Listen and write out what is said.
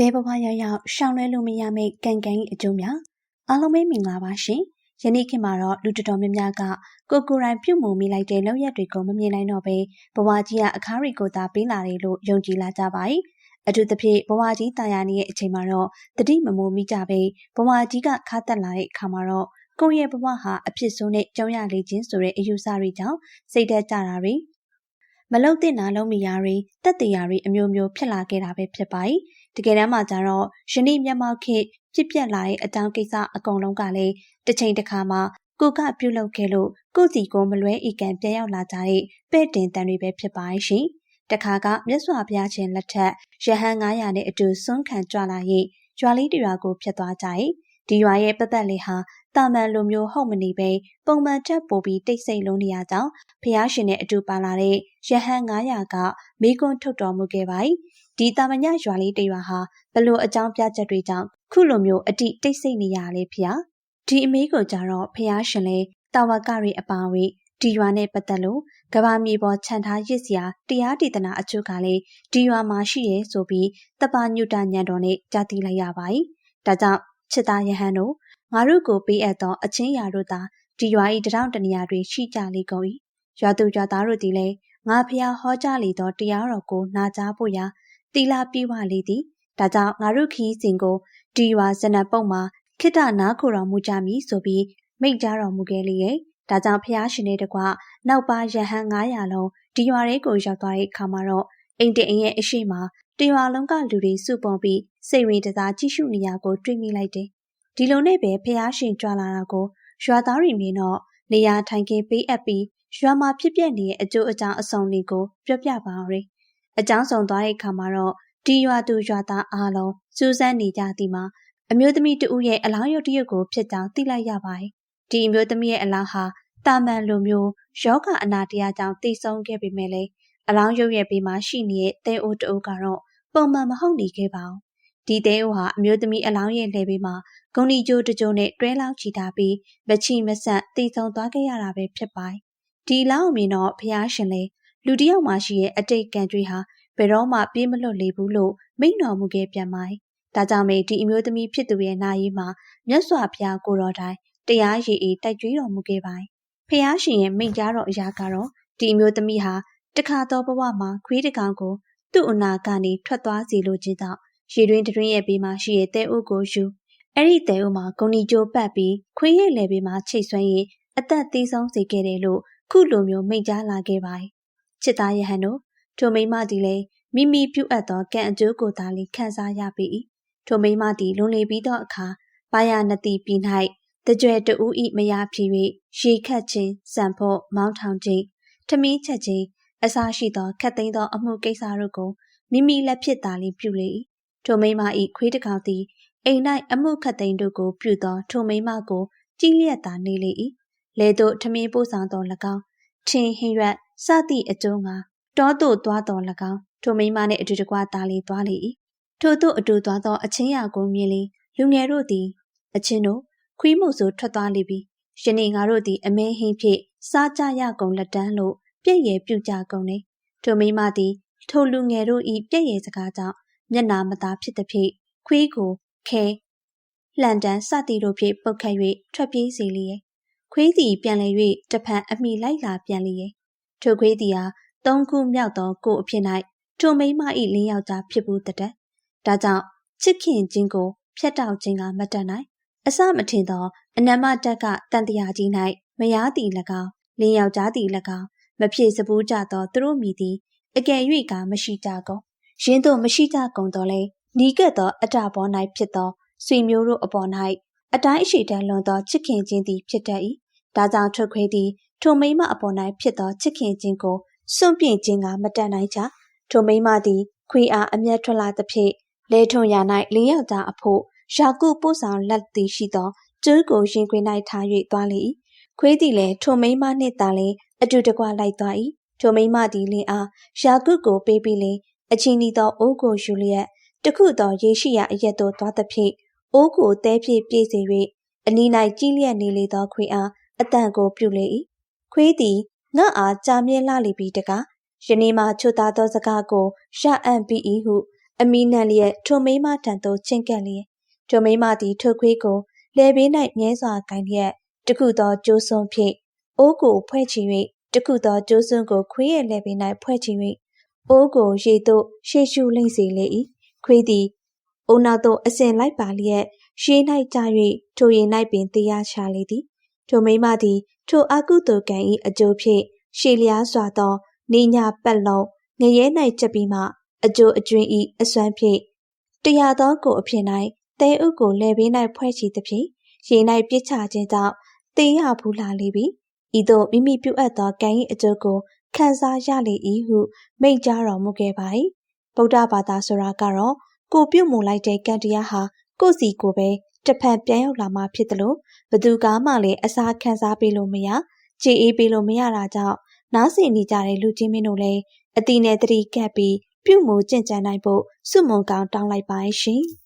ဘဲဘဝရောက်ရောက်ရှောင်လွဲလို့မရမယ့်ကံကံ၏အကျိုးများအားလုံးပဲမင်္ဂလာပါရှင်ယနေ့ခေတ်မှာတော့လူတော်တော်များများကကိုကိုယ်တိုင်ပြုမှုမိလိုက်တဲ့လောက်ရက်တွေကိုမမြင်နိုင်တော့ဘဲဘဝကြီးကအခါရီကိုသာပေးလာတယ်လို့ယုံကြည်လာကြပါ යි အထူးသဖြင့်ဘဝကြီးတာယာနေတဲ့အချိန်မှာတော့တတိမမိုးမိကြပဲဘဝကြီးကခါတက်လာတဲ့အခါမှာတော့ကိုယ့်ရဲ့ဘဝဟာအဖြစ်ဆိုးနဲ့ကြောင်းရလေခြင်းဆိုတဲ့အယူဆတွေကြောင့်စိတ်သက်ကြတာတွေမလုံတဲ့နာလုံးမီယာတွေတက်တရာတွေအမျိုးမျိုးဖြစ်လာခဲ့တာပဲဖြစ်ပါ යි တ ကယ်တမ်းမှာကျတော့ယနေ့မျက်မှောက်ခေတ်ဖြစ်ပျက်လာတဲ့အကြောင်းကိစ္စအကုန်လုံးကလည်းတစ်ချိန်တစ်ခါမှာကိုကပြုတ်လုခဲ့လို့ကိုစီကိုမလွဲဤကံပြန်ရောက်လာကြတဲ့ပဲ့တင်တန်တွေပဲဖြစ်ပါရှင်။တခါကမြတ်စွာဘုရားရှင်လက်ထက်ရဟန်း900နဲ့အတူဆွမ်းခံကြွလာရင်ရွာလေးတရွာကိုဖျက်သွားကြ၏။ဒီရွာရဲ့ပတ်သက်လေးဟာ တာမန်လိုမျိုးဟုတ်မနေပဲပုံမှန်တက်ပို့ပြီးတိတ်ဆိတ်လုံးနေရကြောင်းဖះရှင်နဲ့အတူပါလာတဲ့ရဟန်း900ကမိကွန်းထုတ်တော်မူခဲ့ပါ၏ဒီတာမညရွာလေးတရွာဟာဘလို့အကြောင်းပြချက်တွေကြောင့်ခုလိုမျိုးအတိတိတ်ဆိတ်နေရလေဖျားဒီအမေးကိုကြတော့ဖះရှင်လဲတာဝကတွေအပါအဝင်ဒီရွာနဲ့ပတ်သက်လို့ကဘာမြေပေါ်ခြံထားရစ်စရာတရားဒေသနာအချို့ကလည်းဒီရွာမှာရှိရဲဆိုပြီးတပညုတညံတော်နဲ့ကြားသိလိုက်ရပါ යි ဒါကြောင့်ချစ်သားယဟန်တို့ ငါတို့ကိုပေးအပ်သောအချင်းရာတို့သာဒီရွာ၏တထောင်တနေရာတွင်ရှိကြလေကုန်၏ရွာသူရွာသားတို့သည်လည်းငါဖျားဟောကြားလေသောတရားတော်ကိုနာကြားဖို့ရာတီလာပြေဝလေသည်ဒါကြောင့်ငါတို့ခီးစဉ်ကိုဒီရွာဇနပုတ်မှာခိတနာခိုတော်မူကြမည်ဆိုပြီးမိန့်ကြားတော်မူခဲ့လေရဲ့ဒါကြောင့်ဖျားရှင်တဲ့တကွနောက်ပါရဟန်း900လုံးဒီရွာလေးကိုရောက်သွားတဲ့အခါမှာတော့အိမ်တအိမ်ရဲ့အရှိမတရွာလုံးကလူတွေစုပုံပြီးစိတ်ဝင်တစားကြည့်ရှုနေရကိုတွေ့မိလိုက်တယ် ဒီလိုနဲ့ပဲဖျားရှင်ကြွလာတာကိုရွာသားတွေမြင်တော့နေရာထိုင်ခင်းပေးအပ်ပြီးရွာမှာဖြစ်ပျက်နေတဲ့အကျိုးအကြောင်းအစုံတွေကိုပြောပြပါအောင်ရအကြောင်းဆောင်သွားတဲ့အခါမှာတော့ဒီရွာသူရွာသားအားလုံးစူးစမ်းနေကြသည်မှာအမျိုးသမီးတဦးရဲ့အလောင်းရုပ်တရက်ကိုဖြစ်ကြောင်းသိလိုက်ရပါတယ်။ဒီအမျိုးသမီးရဲ့အလောင်းဟာတာမန်လိုမျိုးယောဂအနာတရားကြောင့်တည်ဆုံးခဲ့ပေမဲ့လည်းအလောင်းရုပ်ရဲ့ဘေးမှာရှိနေတဲ့သဲအိုးတအိုးကတော့ပုံမှန်မဟုတ်နေခဲ့ပါဘူး။ ဒီသဲအိုးဟာအမျိုးသမီးအလောင်းရဲ့လက်ဘေးမှာဂုံဒီကျိုးတကြိုးနဲ့တွဲလောင်းချီထားပြီးမချီမဆန့်တည်ဆုံးသွားခဲ့ရတာပဲဖြစ်ပါတယ်။ဒီလောင်းအမြင်တော့ဖះရှင်လေလူတယောက်မှရှိရဲ့အတိတ်ကံကြွေးဟာဘယ်တော့မှပြေးမလွတ်လေဘူးလို့မိန့်တော်မူခဲ့ပြန်ပါ။ဒါကြောင့်မေဒီအမျိုးသမီးဖြစ်သူရဲ့နာရီမှာမြတ်စွာဘုရားကိုတော်တိုင်တရားရည်အေးတိုက်ကြွေးတော်မူခဲ့ပါ။ဖះရှင်ရဲ့မိန့်ကြားတော်အရာကတော့ဒီအမျိုးသမီးဟာတခါတော့ဘဝမှာခွေးတကောင်ကိုသူ့အနာကနေထွက်သွားစီလိုခြင်းကြောင့် ရေတွင်းတွင်းရဲ့ဘေးမှာရှိတဲ့တဲအိုးကိုယူအဲ့ဒီတဲအိုးမှာဂုံနီကျိုးပတ်ပြီးခွေးရဲ့လယ်ဘေးမှာချိတ်ဆွဲရင်အသက်သေးဆုံးစေခဲ့တယ်လို့ခုလိုမျိုးမိန့်ကြားလာခဲ့ပါတယ်။ချစ်သားယဟန်တို့ထိုမိမသည်လည်းမိမိပြုအပ်သောကံအကျိုးကိုသာလီခံစားရပေ၏ထိုမိမသည်လွန်လေပြီးသောအခါဘာယာနတိပြည်၌တကြွယ်တူဤမယားဖြစ်၍ရေခတ်ခြင်းစံဖို့မောင်းထောင်ခြင်းထမင်းချက်ခြင်းအစာရှိသောခတ်သိမ်းသောအမှုကိစ္စတို့ကိုမိမိလက်ဖြစ်သာလီပြုလေ၏ ထိုမိမ၏ခွေးတကောင်သည်အိမ်၌အမှုခတ်သိမ်းတို့ကိုပြုသောထိုမိမကိုကြည်လျက်သာနေလေ၏လေတို့ထမင်းပို့ဆောင်တော်၎င်းထင်ဟင်ရွက်စသည့်အကျိုးငါတောသို့သွားတော်၎င်းထိုမိန်းမနှင့်အတူတကွသားလေးသွားလေ၏ထို့သို့အတူသွားသောအချင်းရာကိုမြင်လေလူငယ်တို့သည်အချင်းတို့ခွေးမှုဆိုထွက်သွားလိပြီယနေ့ငါတို့သည်အမဲဟင်းဖြင့်စားကြရကုန်လက်တန်းလို့ပြည့်ရပြုကြကုန်လေထိုမိန်းမသည်ထိုလူငယ်တို့၏ပြည့်ရစကားကြောင့် မျက်နာမသာဖြစ်သည်ဖြင့်ခွေးကိုခဲလှန်တန်းစသည်တို့ဖြင့်ပုတ်ခတ်၍ထွက်ပြေးစေလျက်ခွေးသည်ပြန်လည်၍တဖန်အမိလိုက်လာပြန်လျက်ထိုခွေးသည်ဟာသုံးခုမြောက်သောကိုအဖြစ်၌ထိုမိမ၏လင်းယောက်ျားဖြစ်ဘူးတတဲ့ဒါကြောင့်ချစ်ခင်ခြင်းကိုဖျက်တောက်ခြင်းကမတတ်နိုင်အစမထင်သောအနမတက်ကတန်တရာကြီး၌မယားသည်၎င်းလင်းယောက်ျားသည်၎င်းမဖြစ်စပူးကြသောသူတို့မိသည်အကယ်၍ကမရှိကြကုန် ရင်းတို့မရှိကြကုန်တော့လေနီးကပ်သောအတဘော၌ဖြစ်သောဆွေမျိုးတို့အပေါ်၌အတိုင်းအရှိတန်လွန်သောချစ်ခင်ခြင်းသည်ဖြစ်တတ်၏ဒါကြောင့်ထုတ်ခွေးသည်ထိုမိမအပေါ်၌ဖြစ်သောချစ်ခင်ခြင်းကိုစွန့်ပြင်းခြင်းကမတတ်နိုင်ကြထိုမိမသည်ခွေအားအမျက်ထွက်လာသဖြင့်လဲထုံရ၌လင်းယောက်ျားအဖို့ယာကုပို့ဆောင်လက်သည်ရှိသောကျွန်းကိုရင်ခွင်၌ထား၍သွားလေ၏ခွေးသည်လည်းထိုမိမနှင့်သာလျှင်အတူတကွလိုက်သွား၏ထိုမိမသည်လင်းအားယာကုကိုပေးပြီးလင် အချင်းဤသောအိုးကိုယူလျက်တခုသောရေရှိရာအရက်သို့သွားသဖြင့်အိုးကိုတဲဖြည့်ပြေးစေ၍အနီး၌ကြီးလျက်နေလေသောခွေးအားအတန်ကိုပြုလေ၏ခွေးသည်ငါအားကြာမြဲလာလိပြီတကားယနေ့မှချွတ်သားသောစကားကိုရအံ့ပြီး၏ဟုအမီနန်လျက်ထိုမိမတန်သို့ချင့်ကပ်လျက်ထိုမိမသည်ထိုခွေးကိုလဲဘေး၌မြဲစွာကင်လျက်တခုသောကျိုးစွန်းဖြင့်အိုးကိုဖွဲ့ချ၍တခုသောကျိုးစွန်းကိုခွေးရဲ့လဲဘေး၌ဖွဲ့ချ၍ အိုးကိုရေသို့ရှေ့ရှုလိမ့်စေလေ၏ခွေးသည်အိုးနောက်သို့အစဉ်လိုက်ပါလျက်ရေ၌ကျ၍ထိုရေ၌ပင်တရားချလေသည်ထိုမိမသည်ထိုအကုသိုလ်ကံ၏အကျိုးဖြင့်ရှေလျားစွာသောနေညာပတ်လုံးငရဲ၌ချက်ပြီးမှအကျိုးအကျွင်းဤအစွမ်းဖြင့်တရားသောကိုအဖြစ်၌တဲဥကိုလဲဘေး၌ဖွဲ့ချီသည်ဖြင့်ရေ၌ပြစ်ချခြင်းကြောင့်တေရဘူးလာလေပြီဤသို့မိမိပြုအပ်သောကံ၏အကျိုးကို ခံစားရလေ၏ဟုမိန့်ကြားတော်မူခဲ့ပါ၏ဗုဒ္ဓဘာသာဆိုတာကတော့ကိုပြုတ်မူလိုက်တဲ့ကံတရားဟာကိုယ့်စီကိုပဲတစ်ဖန်ပြန်ရောက်လာမှဖြစ်တယ်လို့ဘသူကမှလည်းအစာခံစားပေးလို့မရကြည်အေးပေးလို့မရတာကြောင့်နားဆင်နေကြတဲ့လူချင်းမင်းတို့လည်းအတိနဲ့တတိကပ်ပြီးပြုမှုကျင့်ကြံနိုင်ဖို့စွမွန်ကောင်းတောင်းလိုက်ပါရှင်။